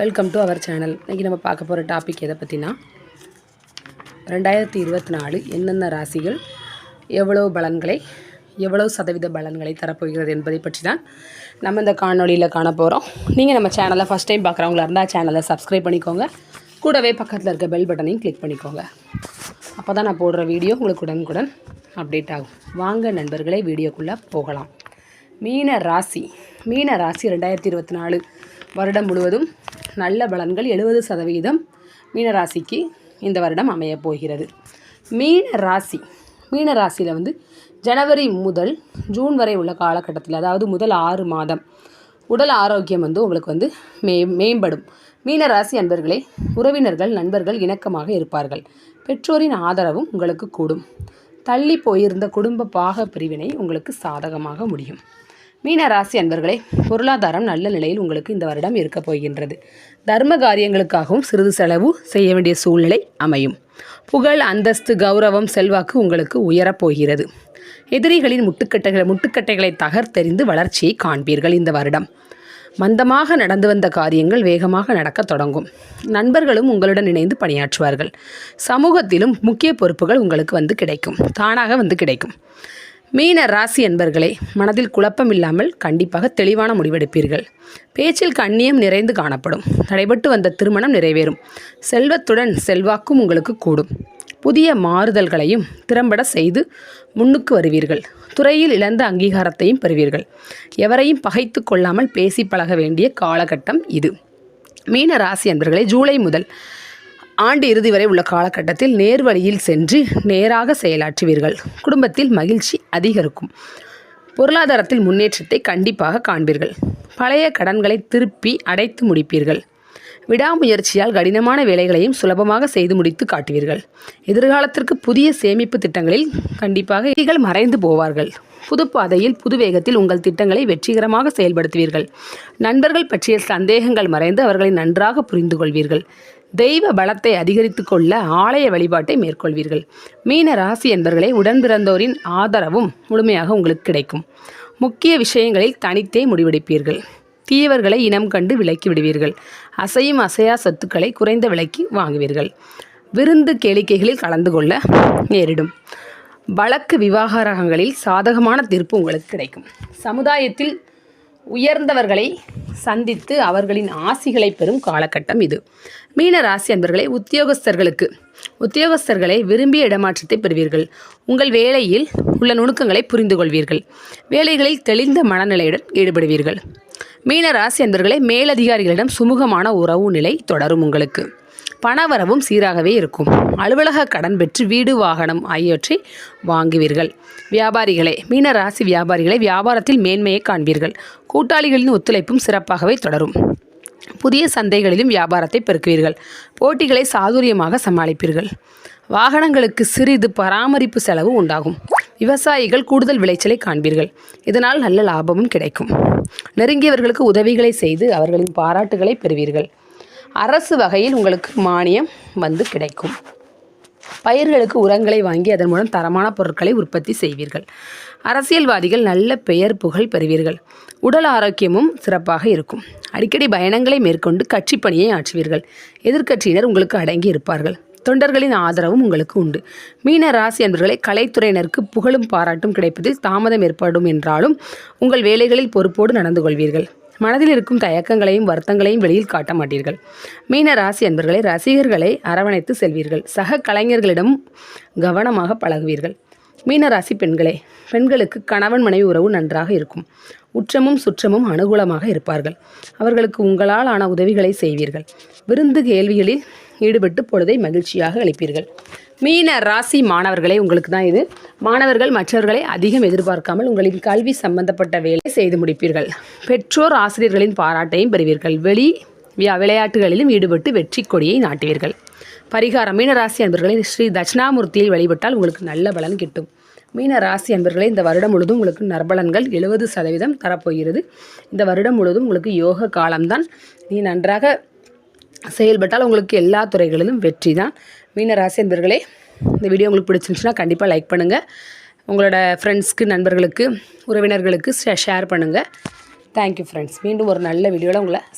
Welcome to our channel இன்றைக்கி நம்ம பார்க்க போகிற டாபிக் எதை பற்றினா ரெண்டாயிரத்தி இருபத்தி நாலு என்னென்ன ராசிகள் எவ்வளோ பலன்களை எவ்வளோ சதவீத பலன்களை தரப்போகிறது என்பதை பற்றி தான் நம்ம இந்த காணொளியில் காண போகிறோம் நீங்கள் நம்ம சேனலை ஃபஸ்ட் டைம் பார்க்குறவங்களா இருந்தால் சேனலை சப்ஸ்கிரைப் பண்ணிக்கோங்க. கூடவே பக்கத்தில் இருக்க பெல் பட்டனையும் கிளிக் பண்ணிக்கோங்க. அப்போ தான் நான் போடுற வீடியோ உங்களுக்கு உடனுக்குடன் அப்டேட் ஆகும். வாங்க நண்பர்களே வீடியோக்குள்ளே போகலாம். மீன ராசி. மீன ராசி ரெண்டாயிரத்தி இருபத்தி நாலு. வருடம் முழுவதும் நல்ல பலன்கள் எழுபது சதவீதம் மீனராசிக்கு இந்த வருடம் அமையப் போகிறது. மீன ராசி மீன ராசியில் வந்து ஜனவரி முதல் ஜூன் வரை உள்ள காலகட்டத்தில் அதாவது முதல் ஆறு மாதம் உடல் ஆரோக்கியம் வந்து உங்களுக்கு வந்து மே மேம்படும். மீனராசி அன்பர்களே உறவினர்கள் நண்பர்கள் இணக்கமாக இருப்பார்கள். பெற்றோரின் ஆதரவும் உங்களுக்கு கூடும். தள்ளி போயிருந்த குடும்ப பாக பிரிவினை உங்களுக்கு சாதகமாக முடியும். மீனராசி அன்பர்களே பொருளாதாரம் நல்ல நிலையில் உங்களுக்கு இந்த வருடம் இருக்கப் போகின்றது. தர்ம காரியங்களுக்காகவும் சிறிது செலவு செய்ய வேண்டிய சூழ்நிலை அமையும். புகழ் அந்தஸ்து கௌரவம் செல்வாக்கு உங்களுக்கு உயரப் போகிறது. எதிரிகளின் முட்டுக்கட்டைகளை முட்டுக்கட்டைகளை தகர்த்தெறிந்து வளர்ச்சியை காண்பீர்கள் இந்த வருடம். மந்தமாக நடந்து வந்த காரியங்கள் வேகமாக நடக்கத் தொடங்கும். நண்பர்களும் உங்களுடன் இணைந்து பணியாற்றுவார்கள். சமூகத்திலும் முக்கிய பொறுப்புகள் உங்களுக்கு வந்து கிடைக்கும். தானாக வந்து கிடைக்கும். மீன ராசி என்பர்களே மனதில் குழப்பம் இல்லாமல் கண்டிப்பாக தெளிவான முடிவெடுப்பீர்கள். பேச்சில் கண்ணியம் நிறைந்து காணப்படும். தடைபட்டு வந்த திருமணம் நிறைவேறும். செல்வத்துடன் செல்வாக்கும் உங்களுக்கு கூடும். புதிய மாறுதல்களையும் திறம்பட செய்து முன்னுக்கு வருவீர்கள். துறையில் இழந்த அங்கீகாரத்தையும் பெறுவீர்கள். எவரையும் பகைத்து கொள்ளாமல் பேசி பழக வேண்டிய காலகட்டம் இது. மீன ராசி அன்பர்களே ஜூலை முதல் ஆண்டு இறுதி வரை உள்ள காலகட்டத்தில் நேர்வழியில் சென்று நேராக செயலாற்றுவீர்கள். குடும்பத்தில் மகிழ்ச்சி அதிகரிக்கும். பொருளாதாரத்தில் முன்னேற்றத்தை கண்டிப்பாக காண்பீர்கள். பழைய கடன்களை திருப்பி அடைத்து முடிப்பீர்கள். விடாமுயற்சியால் கடினமான வேலைகளையும் சுலபமாக செய்து முடித்து காட்டுவீர்கள். எதிர்காலத்திற்கு புதிய சேமிப்பு திட்டங்களில் கண்டிப்பாக இதிகள் மறைந்து போவார்கள். புது பாதையில் புது வேகத்தில் உங்கள் திட்டங்களை வெற்றிகரமாக செயல்படுத்துவீர்கள். நண்பர்கள் பற்றிய சந்தேகங்கள் மறைந்து அவர்களை நன்றாக புரிந்து கொள்வீர்கள் தெய்வ பலத்தை அதிகரித்து கொள்ள ஆலய வழிபாட்டை மேற்கொள்வீர்கள். மீன ராசி என்பர்களை உடன் பிறந்தோரின் ஆதரவும் முழுமையாக உங்களுக்கு கிடைக்கும். முக்கிய விஷயங்களில் தனித்தே முடிவெடுப்பீர்கள். தீயவர்களை இனம் கண்டு விலக்கி விடுவீர்கள். அசையும் அசையா சொத்துக்களை குறைந்த விலைக்கு வாங்குவீர்கள். விருந்து கேளிக்கைகளில் கலந்து கொள்ள நேரிடும். வழக்கு விவகாரங்களில் சாதகமான தீர்ப்பு உங்களுக்கு கிடைக்கும். சமுதாயத்தில் உயர்ந்தவர்களை சந்தித்து அவர்களின் ஆசிகளை பெறும் காலகட்டம் இது. மீன ராசி அன்பர்களே உத்தியோகஸ்தர்களுக்கு. உத்தியோகஸ்தர்களை விரும்பிய இடமாற்றத்தை பெறுவீர்கள். உங்கள் வேலையில் உள்ள நுணுக்கங்களை புரிந்து கொள்வீர்கள் வேலைகளில் தெளிந்த மனநிலையுடன் ஈடுபடுவீர்கள். மீன ராசி அன்பர்களே மேலதிகாரிகளிடம் சுமூகமான உறவு நிலை தொடரும் உங்களுக்கு. பணவரவும் சீராகவே இருக்கும். அலுவலக கடன் பெற்று வீடு வாகனம் ஆகியவற்றை வாங்குவீர்கள். வியாபாரிகளே மீன ராசி வியாபாரிகளை வியாபாரத்தில் மேன்மையை காண்பீர்கள். கூட்டாளிகளின் ஒத்துழைப்பும் சிறப்பாகவே தொடரும். புதிய சந்தைகளிலும் வியாபாரத்தை பெருக்குவீர்கள். போட்டிகளை சாதுரியமாக சமாளிப்பீர்கள். வாகனங்களுக்கு சிறிது பராமரிப்பு செலவு உண்டாகும். விவசாயிகள் கூடுதல் விளைச்சலை காண்பீர்கள். இதனால் நல்ல லாபமும் கிடைக்கும். நெருங்கியவர்களுக்கு உதவிகளை செய்து அவர்களின் பாராட்டுகளை பெறுவீர்கள். அரசு வகையில் உங்களுக்கு மானியம் வந்து கிடைக்கும். பயிர்களுக்கு உரங்களை வாங்கி அதன் மூலம் தரமான பொருட்களை உற்பத்தி செய்வீர்கள். அரசியல்வாதிகள் நல்ல பெயர் புகழ் பெறுவீர்கள். உடல் ஆரோக்கியமும் சிறப்பாக இருக்கும். அடிக்கடி பயணங்களை மேற்கொண்டு கட்சி பணியை ஆற்றுவீர்கள். எதிர்க்கட்சியினர் உங்களுக்கு அடங்கி இருப்பார்கள். தொண்டர்களின் ஆதரவும் உங்களுக்கு உண்டு. மீன ராசி என்பர்களை கலைத்துறையினருக்கு புகழும் பாராட்டும் கிடைப்பதில் தாமதம் ஏற்படும் என்றாலும் உங்கள் வேலைகளில் பொறுப்போடு நடந்து கொள்வீர்கள். மனதில் இருக்கும் தயக்கங்களையும் வருத்தங்களையும் வெளியில் காட்ட மாட்டீர்கள். மீன ராசி அன்பர்களை ரசிகர்களை அரவணைத்து செல்வீர்கள். சக கலைஞர்களிடம் கவனமாக பழகுவீர்கள். மீனராசி பெண்களே பெண்களுக்கு கணவன் மனைவி உறவு நன்றாக இருக்கும். உற்றமும் சுற்றமும் அனுகூலமாக இருப்பார்கள். அவர்களுக்கு உங்களால் ஆன உதவிகளை செய்வீர்கள். விருந்து கேள்விகளில் ஈடுபட்டு பொழுதை மகிழ்ச்சியாக அளிப்பீர்கள். மீன ராசி மாணவர்களே உங்களுக்கு தான் இது. மாணவர்கள் மற்றவர்களை அதிகம் எதிர்பார்க்காமல் உங்களின் கல்வி சம்பந்தப்பட்ட வேலை செய்து முடிப்பீர்கள். பெற்றோர் ஆசிரியர்களின் பாராட்டையும் பெறுவீர்கள். வெளி வியா விளையாட்டுகளிலும் ஈடுபட்டு வெற்றி கொடியை நாட்டுவீர்கள். பரிகாரம் மீனராசி அன்பர்களை ஸ்ரீ தட்சிணாமூர்த்தியை வழிபட்டால் உங்களுக்கு நல்ல பலன் கிட்டும். மீன ராசி அன்பர்களே இந்த வருடம் முழுதும் உங்களுக்கு நற்பலன்கள் எழுபது சதவீதம் தரப்போகிறது. இந்த வருடம் முழுவதும் உங்களுக்கு யோக காலம்தான். நீ நன்றாக செயல்பட்டால் உங்களுக்கு எல்லா துறைகளிலும் வெற்றி தான் மீன ராசி அன்பர்களே இந்த வீடியோ உங்களுக்கு பிடிச்சிருந்துச்சுன்னா கண்டிப்பாக லைக் பண்ணுங்கள் உங்களோட ஃப்ரெண்ட்ஸ்க்கு நண்பர்களுக்கு உறவினர்களுக்கு ஷேர் பண்ணுங்கள் தேங்க்யூ ஃப்ரெண்ட்ஸ் மீண்டும் ஒரு நல்ல வீடியோவில் உங்களை